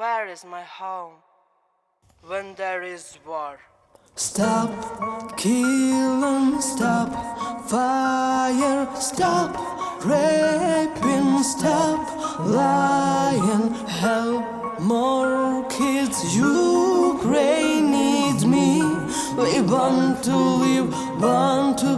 Where is my home when there is war? Stop killing, stop fire, stop raping, stop lying. Help more kids, Ukraine needs me. We want to live, want to